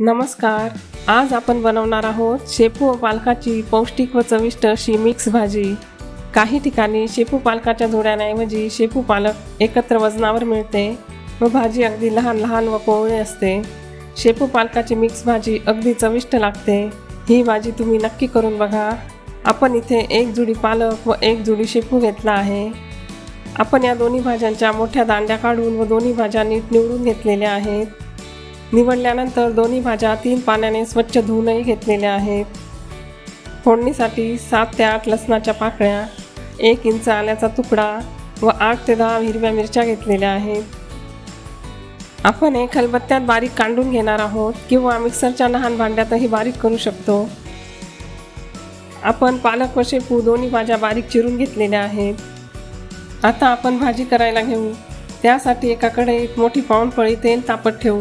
नमस्कार. आज आपण बनवणार आहोत शेपू व पालकाची पौष्टिक व चविष्ट अशी मिक्स भाजी. काही ठिकाणी शेपू पालकाच्या जोड्याऐवजी शेपू पालक एकत्र वजनावर मिळते व भाजी अगदी लहान लहान व कोवळी असते. शेपू पालकाची मिक्स भाजी अगदी चविष्ट लागते. ही भाजी तुम्ही नक्की करून बघा. आपण इथे एक जुडी पालक व एक जुडी शेपू घेतला आहे. आपण या दोन्ही भाज्यांच्या मोठ्या दांड्या काढून व दोन्ही भाज्या नीट निवडून घेतलेल्या आहेत. निवडल्यानंतर दोन्ही भाज्या तीन पाण्याने स्वच्छ धुवूनही घेतलेल्या आहेत. फोडणीसाठी सात ते आठ लसणाच्या पाकळ्या एक इंच आल्याचा तुकडा व आठ ते दहा हिरव्या मिरच्या घेतलेल्या आहेत. आपण हे खलबत्त्यात बारीक कांडून घेणार आहोत किंवा मिक्सरच्या लहान भांड्यातही बारीक करू शकतो. आपण पालक व शेपू दोन्ही भाज्या बारीक चिरून घेतलेल्या आहेत. आता आपण भाजी करायला घेऊ. त्यासाठी एका कढईत मोठी पाऊणपळी तेल तापत ठेवू.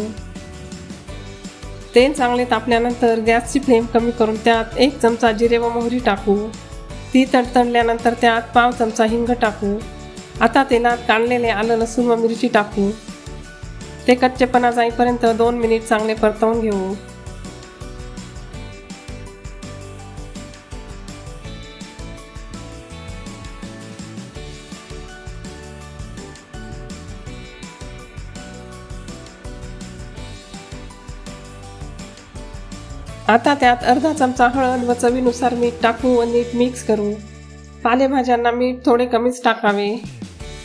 तेल चांगले तापल्यानंतर गॅसची फ्लेम कमी करून त्यात एक चमचा जिरे व मोहरी टाकू. ती तडतडल्यानंतर त्यात पाव चमचा हिंग टाकू. आता तेलात काढलेले आलं लसूण व मिरची टाकू. ते कच्चेपणा जाईपर्यंत दोन मिनिट चांगले परतवून घेऊ. आता त्यात अर्धा चमचा हळद व चवीनुसार मीठ टाकू व नीट मिक्स करू. पालेभाज्यांना मीठ थोडे कमीच टाकावे.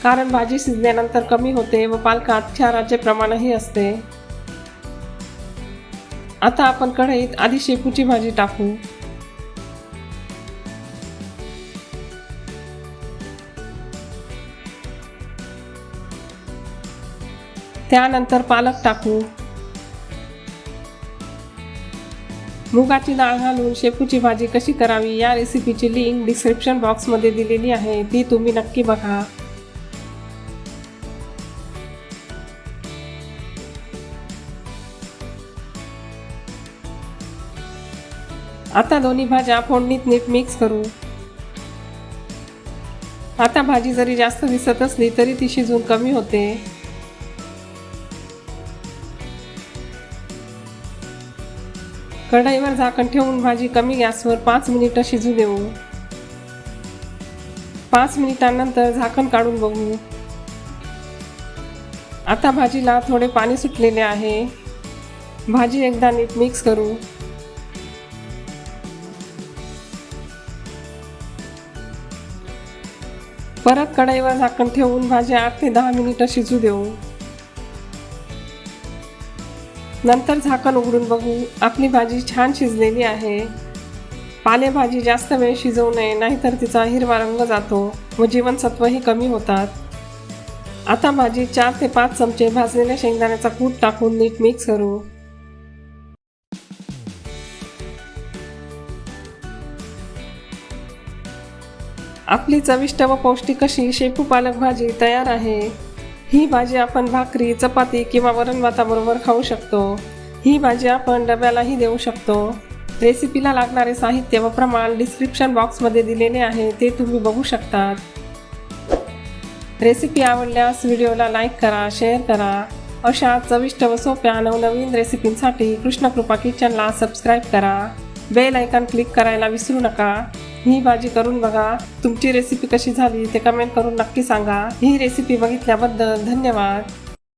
कारण भाजी शिजल्यानंतर कमी होते व पालकात क्षाराचे प्रमाणही असते. आता आपण कढईत आधी शेपूची भाजी टाकू. त्यानंतर पालक टाकू. मुगाची डाळ घालून शेपूची भाजी कशी करावी या रेसिपीची लिंक डिस्क्रिप्शन बॉक्समध्ये दिलेली आहे. ती तुम्ही नक्की बघा. आता दोन्ही भाज्या फोडणीत नीट मिक्स करू. आता भाजी जरी जास्त दिसत असली तरी ती शिजून कमी होते. कढईवर झाकण ठेवून भाजी कमी गॅसवर पाच मिनिटं शिजू देऊ. पाच मिनिटांनंतर झाकण काढून बघू. आता भाजीला थोडे पाणी सुटलेले आहे. भाजी एकदा नीट मिक्स करू. परत कढईवर झाकण ठेवून भाजी आठ ते दहा मिनिटं शिजू देऊ. नंतर झाकण उघडून बघू. आपली भाजी छान शिजलेली आहे. पालेभाजी जास्त वेळ शिजवू नये नाहीतर तिचा हिरवा रंग जातो व जीवनसत्वही कमी होतात. आता भाजी चार ते पाच चमचे भाजलेल्या शेंगदाण्याचा कूट टाकून नीट मिक्स करू. आपली चविष्ट व पौष्टिक अशी शेपू पालक भाजी तयार आहे. ही भाजी आपण भाकरी चपाती किंवा वरण भाताबरोबर खाऊ शकतो. ही भाजी आपण डब्यालाही देऊ शकतो. रेसिपीला लागणारे साहित्य व प्रमाण डिस्क्रिप्शन बॉक्समध्ये दिलेले आहे ते तुम्ही बघू शकतात. रेसिपी आवडल्यास व्हिडिओला लाईक करा शेअर करा. अशा चविष्ट व सोप्या नवनवीन रेसिपींसाठी कृष्णकृपा किचनला सबस्क्राईब करा. बेल आयकॉन क्लिक करायला विसरू नका. ही भाजी करून बघा. तुमची रेसिपी कशी झाली ते कमेंट करून नक्की सांगा. ही रेसिपी बघितल्याबद्दल धन्यवाद.